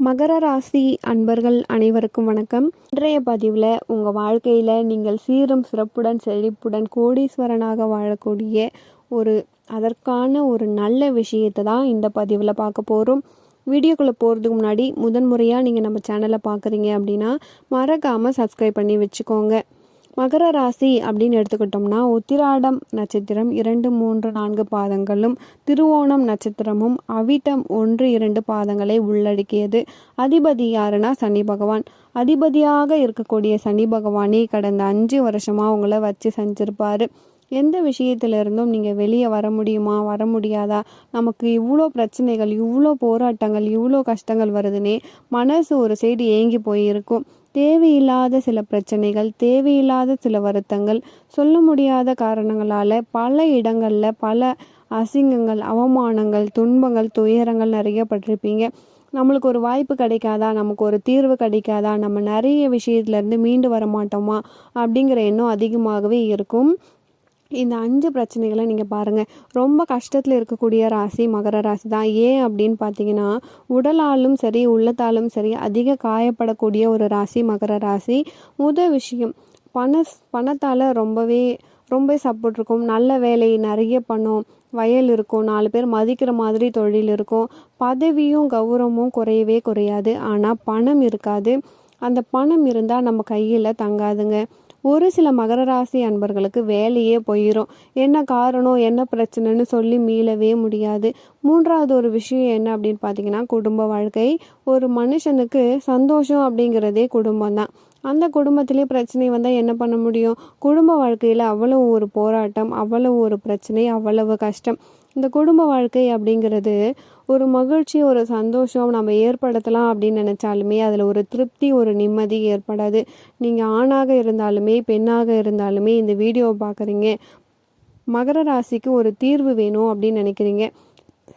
மகர ராசி அன்பர்கள் அனைவருக்கும் வணக்கம். இன்றைய பதிவில் உங்கள் வாழ்க்கையில் நீங்கள் சீரும் சிறப்புடன் செழிப்புடன் கோடீஸ்வரனாக வாழக்கூடிய ஒரு அதற்கான ஒரு நல்ல விஷயத்தை தான் இந்த பதிவில் பார்க்க போகிறோம் வீடியோக்குள்ளே போகிறதுக்கு முன்னாடி முதன்முறையாக நீங்கள் நம்ம சேனலை பார்க்குறீங்க அப்படின்னா மறக்காமல் சப்ஸ்கிரைப் பண்ணி வச்சுக்கோங்க. மகர ராசி அப்படின்னு எடுத்துக்கிட்டோம்னா உத்திராடம் நட்சத்திரம் இரண்டு மூன்று நான்கு பாதங்களும் திருவோணம் நட்சத்திரமும் அவிட்டம் ஒன்று இரண்டு பாதங்களை உள்ளடக்கியது. அதிபதி யாருன்னா சனி பகவான். அதிபதியாக இருக்கக்கூடிய சனி பகவானே கடந்த அஞ்சு வருஷமாக உங்களை வச்சு செஞ்சிருப்பாரு. எந்த விஷயத்திலிருந்தும் நீங்கள் வெளியே வர முடியுமா? வர முடியாதா? நமக்கு இவ்வளோ பிரச்சனைகள் இவ்வளோ போராட்டங்கள் இவ்வளோ கஷ்டங்கள் வருதுன்னே மனசு ஒரு சைடு ஏங்கி போயிருக்கும். தேவையில்லாத சில பிரச்சனைகள் தேவையில்லாத சில வருத்தங்கள் சொல்ல முடியாத காரணங்களால் பல இடங்களில் பல அசிங்கங்கள் அவமானங்கள் துன்பங்கள் துயரங்கள் நிறைய பட்டிருப்பீங்க நம்மளுக்கு ஒரு வாய்ப்பு கிடைக்காதா? நமக்கு ஒரு தீர்வு கிடைக்காதா? நம்ம நிறைய விஷயத்துலேருந்து மீண்டு வர மாட்டோமா? அப்படிங்கிற எண்ணம் அதிகமாகவே இருக்கும். இந்த அஞ்சு பிரச்சனைகளை நீங்கள் பாருங்கள் ரொம்ப கஷ்டத்தில் இருக்கக்கூடிய ராசி மகர ராசி தான். ஏன் அப்படின்னு பார்த்தீங்கன்னா உடலாலும் சரி உள்ளத்தாலும் சரி அதிக காயப்படக்கூடிய ஒரு ராசி மகர ராசி. முதல் விஷயம் பண பணத்தால் ரொம்பவே ரொம்ப சப்போர்ட் இருக்கும். நல்ல வேலை நிறைய பண்ணும். வயல் இருக்கும். நாலு பேர் மதிக்கிற மாதிரி தொழில் இருக்கும். பதவியும் கௌரவமும் குறையவே குறையாது. ஆனால் பணம் இருக்காது. அந்த பணம் இருந்தால் நம்ம கையில் தங்காதுங்க. ஒரு சில மகர ராசி அன்பர்களுக்கு வேலையே போயிடும் என்ன காரணம் என்ன பிரச்சனைன்னு சொல்லி மீளவே முடியாது. மூன்றாவது ஒரு விஷயம் என்ன அப்படின்னு பார்த்தீங்கன்னா குடும்ப வாழ்க்கை. ஒரு மனுஷனுக்கு சந்தோஷம் அப்படிங்கிறதே குடும்பம் தான் அந்த குடும்பத்திலே பிரச்சனை வந்தால் என்ன பண்ண முடியும்? குடும்ப வாழ்க்கையில் அவ்வளவு ஒரு போராட்டம் அவ்வளவு ஒரு பிரச்சனை அவ்வளவு கஷ்டம். இந்த குடும்ப வாழ்க்கை அப்படிங்கிறது ஒரு மகிழ்ச்சி ஒரு சந்தோஷம் நம்ம ஏற்படுத்தலாம் அப்படின்னு நினச்சாலுமே அதில் ஒரு திருப்தி ஒரு நிம்மதி ஏற்படாது. நீங்கள் ஆணாக இருந்தாலுமே பெண்ணாக இருந்தாலுமே இந்த வீடியோவை பார்க்குறீங்க மகர ராசிக்கு ஒரு தீர்வு வேணும் அப்படின்னு நினைக்கிறீங்க.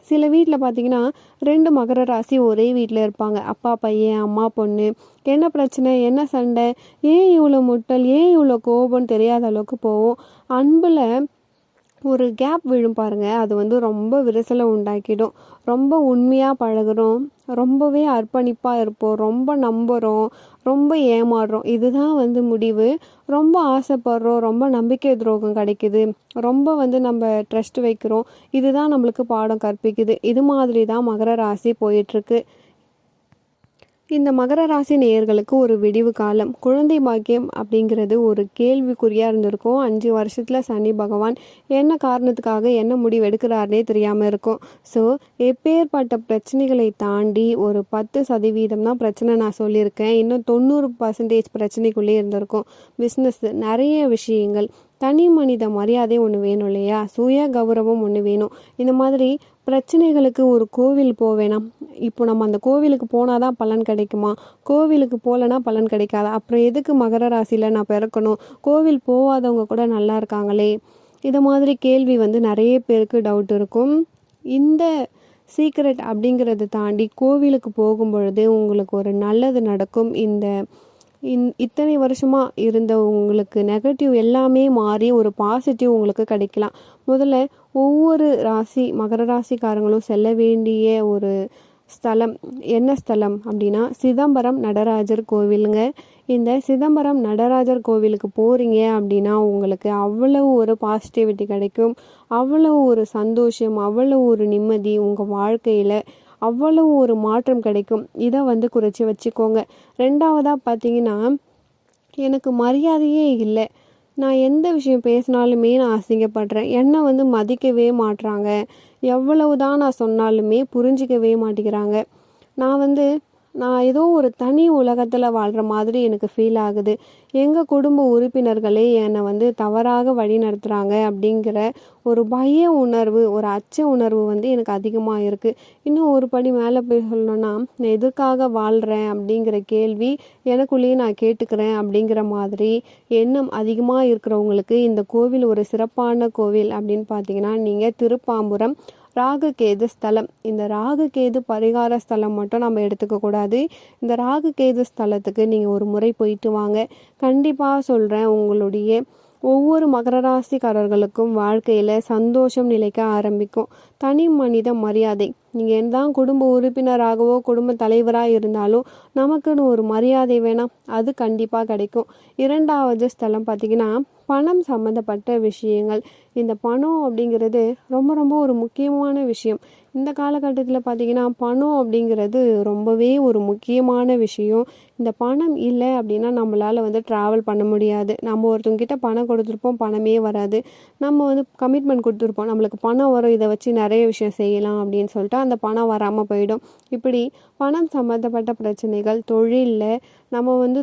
சில வீட்டில் பார்த்தீங்கன்னா ரெண்டு மகர ராசி ஒரே வீட்டில் இருப்பாங்க. அப்பா பையன் அம்மா பொண்ணு. என்ன பிரச்சனை? என்ன சண்டை? ஏன் இவ்வளோ முட்டல்? ஏன் இவ்வளோ கோபம்னு தெரியாத அளவுக்கு போவோம். அன்பில் ஒரு கேப் விழும் பாருங்கள் அது வந்து ரொம்ப விரிசலை உண்டாக்கிடும். ரொம்ப உண்மையாக பழகுறோம். ரொம்பவே அர்ப்பணிப்பாக இருப்போம். ரொம்ப நம்புகிறோம் ரொம்ப ஏமாறுறோம். இதுதான் வந்து முடிவு. ரொம்ப ஆசைப்படுறோம். ரொம்ப நம்பிக்கை துரோகம் கிடைக்குது. ரொம்ப வந்து நம்ம ட்ரஸ்ட் வைக்கிறோம். இதுதான் நம்மளுக்கு பாடம் கற்பிக்குது. இது மாதிரி தான் மகர ராசி போயிட்டுருக்கு. இந்த மகர ராசி நேயர்களுக்கு ஒரு விடிவு காலம். குழந்தை பாக்கியம் அப்படிங்கிறது ஒரு கேள்விக்குறியாக இருந்திருக்கும். அஞ்சு வருஷத்தில் சனி பகவான் என்ன காரணத்துக்காக என்ன முடிவு எடுக்கிறாருனே தெரியாமல் இருக்கும். ஸோ எப்பேற்பட்ட பிரச்சனைகளை தாண்டி ஒரு பத்து சதவீதம் தான் பிரச்சனை நான் சொல்லியிருக்கேன். இன்னும் தொண்ணூறு பர்சன்டேஜ் பிரச்சனைக்குள்ளே இருந்திருக்கும். பிஸ்னஸ் நிறைய விஷயங்கள். தனி மனித மரியாதை ஒன்று வேணும் இல்லையா? சுய கௌரவம் ஒன்று வேணும். இந்த மாதிரி பிரச்சனைகளுக்கு ஒரு கோவில் போவேணாம் இப்போ நம்ம அந்த கோவிலுக்கு போனால் தான் பலன் கிடைக்குமா? கோவிலுக்கு போகலன்னா பலன் கிடைக்காதா? அப்புறம் எதுக்கு மகர ராசியில் நான் பிறக்கணும்? கோவில் போகாதவங்க கூட நல்லா இருக்காங்களே. இதை மாதிரி கேள்வி வந்து நிறைய பேருக்கு டவுட் இருக்கும். இந்த சீக்ரெட் அப்படிங்கிறத தாண்டி கோவிலுக்கு போகும் பொழுது உங்களுக்கு ஒரு நல்லது நடக்கும். இந்த இன் இத்தனை வருஷமாக இருந்த உங்களுக்கு நெகட்டிவ் எல்லாமே மாறி ஒரு பாசிட்டிவ் உங்களுக்கு கிடைக்கலாம். முதல்ல ஒவ்வொரு ராசி மகர ராசிக்காரங்களும் செல்ல வேண்டிய ஒரு ஸ்தலம் என்ன ஸ்தலம் அப்படின்னா சிதம்பரம் நடராஜர் கோவிலுங்க. இந்த சிதம்பரம் நடராஜர் கோவிலுக்கு போகிறீங்க அப்படின்னா உங்களுக்கு அவ்வளவு ஒரு பாசிட்டிவிட்டி கிடைக்கும். அவ்வளவு ஒரு சந்தோஷம் அவ்வளவு ஒரு நிம்மதி உங்கள் வாழ்க்கையில் அவ்வளவு ஒரு மாற்றம் கிடைக்கும். இதை வந்து குறைச்சி வச்சுக்கோங்க. ரெண்டாவதாக பார்த்தீங்கன்னா எனக்கு மரியாதையே இல்லை. நான் எந்த விஷயம் பேசினாலுமே நான் அசிங்கப்படுறேன். என்னை வந்து மதிக்கவே மாட்டுறாங்க எவ்வளவு தான் நான் சொன்னாலுமே புரிஞ்சிக்கவே மாட்டேங்கிறாங்க. நான் வந்து நான் ஏதோ ஒரு தனி உலகத்தில் வாழ்கிற மாதிரி எனக்கு ஃபீல் ஆகுது. எங்கள் குடும்ப உறுப்பினர்களே என்னை வந்து தவறாக வழி நடத்துகிறாங்க அப்படிங்கிற ஒரு பய உணர்வு ஒரு அச்ச உணர்வு வந்து எனக்கு அதிகமாக இருக்குது இன்னும் ஒரு படி மேலே போய் சொல்லணும்னா நான் எதுக்காக வாழ்கிறேன் அப்படிங்கிற கேள்வி எனக்குள்ளேயே நான் கேட்டுக்கிறேன் அப்படிங்கிற மாதிரி எண்ணம் அதிகமாக இருக்கிறவங்களுக்கு இந்த கோவில் ஒரு சிறப்பான கோவில் அப்படின்னு பார்த்தீங்கன்னா நீங்கள் திருப்பாம்புரம் ராகு கேது ஸ்தலம். இந்த ராகு கேது பரிகார ஸ்தலம் மட்டும் நம்ம எடுத்துக்க கூடாது. இந்த ராகு கேது ஸ்தலத்துக்கு நீங்கள் ஒரு முறை போயிட்டு வாங்க. கண்டிப்பாக சொல்கிறேன் உங்களுடைய ஒவ்வொரு மகர ராசிக்காரர்களுக்கும் வாழ்க்கையில் சந்தோஷம் நிலைக்க ஆரம்பிக்கும். தனி மனித மரியாதை. நீங்கள் என்னதான் குடும்ப உறுப்பினராகவோ குடும்ப தலைவராக இருந்தாலும் நமக்குன்னு ஒரு மரியாதை வேணாம் அது கண்டிப்பாக கிடைக்கும். இரண்டாவது ஸ்தலம் பார்த்திங்கன்னா பணம் சம்மந்தப்பட்ட விஷயங்கள். இந்த பணம் அப்படிங்கிறது ரொம்ப ரொம்ப ஒரு முக்கியமான விஷயம். இந்த காலகட்டத்தில் பார்த்திங்கன்னா பணம் அப்படிங்கிறது ரொம்பவே ஒரு முக்கியமான விஷயம். இந்த பணம் இல்லை அப்படின்னா நம்மளால் வந்து ட்ராவல் பண்ண முடியாது. நம்ம ஒருத்தவங்கிட்ட பணம் கொடுத்துருப்போம் பணமே வராது. நம்ம வந்து கமிட்மெண்ட் கொடுத்துருப்போம். நம்மளுக்கு பணம் வரும் இதை வச்சு நிறைய விஷயம் செய்யலாம் அப்படின்னு சொல்லிட்டு அந்த பணம் வராமல் போயிடும். இப்படி பணம் சம்மந்தப்பட்ட பிரச்சனைகள் தொழிலில் நம்ம வந்து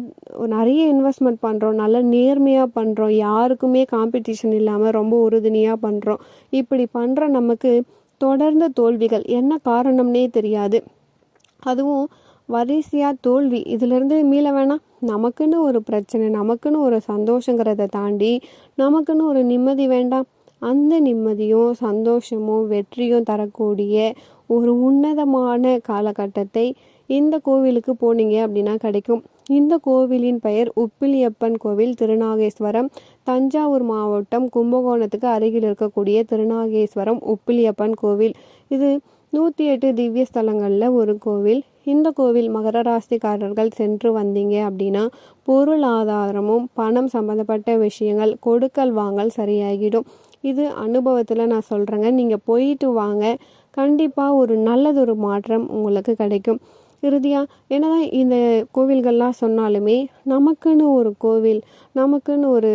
நிறைய இன்வெஸ்ட்மெண்ட் பண்ணுறோம் நல்ல நேர்மையாக பண்ணுறோம் யாருக்குமே காம்படிஷன் இல்லாமல் ரொம்ப உறுதுணையாக பண்ணுறோம் இப்படி பண்ணுற நமக்கு தொடர்ந்த தோல்விகள் என்ன காரணம்னே தெரியாது. அதுவும் வரிசையாக தோல்வி. இதிலேருந்து மீள வேணாம் நமக்குன்னு ஒரு பிரச்சனை நமக்குன்னு ஒரு சந்தோஷங்கிறத தாண்டி நமக்குன்னு ஒரு நிம்மதி வேண்டாம். அந்த நிம்மதியும் சந்தோஷமும் வெற்றியும் தரக்கூடிய ஒரு உன்னதமான காலகட்டத்தை இந்த கோவிலுக்கு போனீங்க அப்படின்னா கிடைக்கும். இந்த கோவிலின் பெயர் உப்பிலியப்பன் கோவில் திருநாகேஸ்வரம். தஞ்சாவூர் மாவட்டம் கும்பகோணத்துக்கு அருகில் இருக்கக்கூடிய திருநாகேஸ்வரம் உப்பிலியப்பன் கோவில். இது நூற்றி எட்டு திவ்ய ஸ்தலங்களில் ஒரு கோவில். இந்த கோவில் மகர ராசிக்காரர்கள் சென்று வந்தீங்க அப்படின்னா பொருளாதாரமும் பணம் சம்மந்தப்பட்ட விஷயங்கள் கொடுக்கல் வாங்கல் சரியாகிடும். இது அனுபவத்தில் நான் சொல்கிறேங்க நீங்கள் போயிட்டு வாங்க. கண்டிப்பாக ஒரு நல்லதொரு மாற்றம் உங்களுக்கு கிடைக்கும். இறுதியாக என்னதான் இந்த கோவில்கள்லாம் சொன்னாலுமே நமக்குன்னு ஒரு கோவில் நமக்குன்னு ஒரு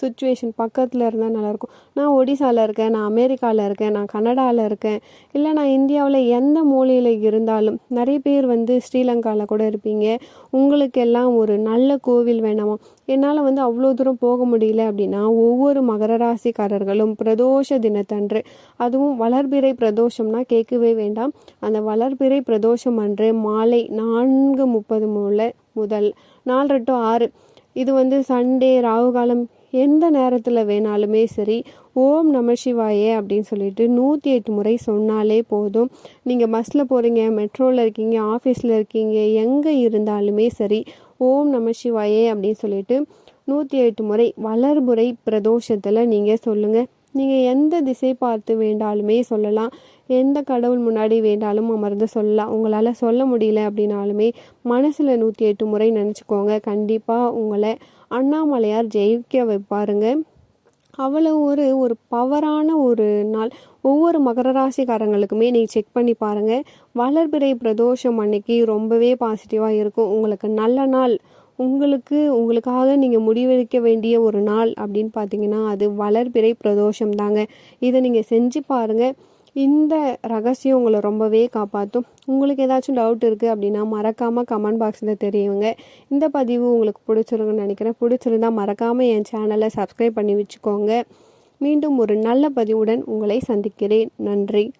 சுச்சுவேஷன் பக்கத்தில் இருந்தால் நல்லாயிருக்கும் நான் ஒடிசாவில் இருக்கேன் நான் அமெரிக்காவில் இருக்கேன் நான் கனடாவில் இருக்கேன். இல்லை நான் இந்தியாவில் எந்த மூலையில் இருந்தாலும் நிறைய பேர் வந்து ஸ்ரீலங்காவில் கூட இருப்பீங்க. உங்களுக்கு எல்லாம் ஒரு நல்ல கோவில் வேணாமா? என்னால் வந்து அவ்வளோ தூரம் போக முடியல அப்படின்னா ஒவ்வொரு மகர ராசிக்காரர்களும் பிரதோஷ தினத்தன்று அதுவும் வளர்பிறை பிரதோஷம்னா கேட்கவே வேண்டாம். அந்த வளர்பிறை பிரதோஷம் அன்று மாலை நான்கு முப்பது மூல முதல் நாலு டு ஆறு. இது வந்து சண்டே ராகு காலம் எந்த நேரத்தில் வேணாலுமே சரி ஓம் நம சிவாயே அப்படின்னு சொல்லிட்டு நூற்றி எட்டு முறை சொன்னாலே போதும். நீங்கள் பஸ்ஸில் போகிறீங்க மெட்ரோவில் இருக்கீங்க ஆஃபீஸில் இருக்கீங்க எங்கே இருந்தாலுமே சரி ஓம் நம சிவாயே அப்படின்னு சொல்லிட்டு நூற்றி எட்டு முறை வளர்புரை பிரதோஷத்தில் நீங்கள் சொல்லுங்கள் நீங்கள் எந்த திசை பார்த்து வேண்டாலுமே சொல்லலாம். எந்த கடவுள் முன்னாடி வேண்டாலும் அமர்ந்து சொல்லலாம். உங்களால் சொல்ல முடியல அப்படின்னாலுமே மனசில் நூற்றி எட்டு முறை நினச்சிக்கோங்க. கண்டிப்பாக உங்களை அண்ணாமலையார் ஜெயிக்க வைப்பாருங்க. அவ்வளோ ஒரு ஒரு பவரான ஒரு நாள். ஒவ்வொரு மகர ராசிக்காரங்களுக்குமே நீங்கள் செக் பண்ணி பாருங்கள் வளர்பிறை பிரதோஷம் அன்னைக்கு ரொம்பவே பாசிட்டிவாக இருக்கும். உங்களுக்கு நல்ல நாள். உங்களுக்கு உங்களுக்காக நீங்கள் முடிவெடுக்க வேண்டிய ஒரு நாள் அப்படின்னு பார்த்தீங்கன்னா அது வளர்பிறை பிரதோஷம் தாங்க. இதை நீங்கள் செஞ்சு பாருங்கள் இந்த ரகசியம் உங்களை ரொம்பவே காப்பாற்றும் உங்களுக்கு ஏதாச்சும் டவுட் இருக்குது அப்படின்னா மறக்காமல் கமெண்ட் பாக்ஸில் தெரியுங்க. இந்த பதிவு உங்களுக்கு பிடிச்சிருக்குன்னு நினைக்கிறேன். பிடிச்சிருந்தா மறக்காமல் என் சேனலை சப்ஸ்கிரைப் பண்ணி வச்சுக்கோங்க. மீண்டும் ஒரு நல்ல பதிவுடன் உங்களை சந்திக்கிறேன். நன்றி.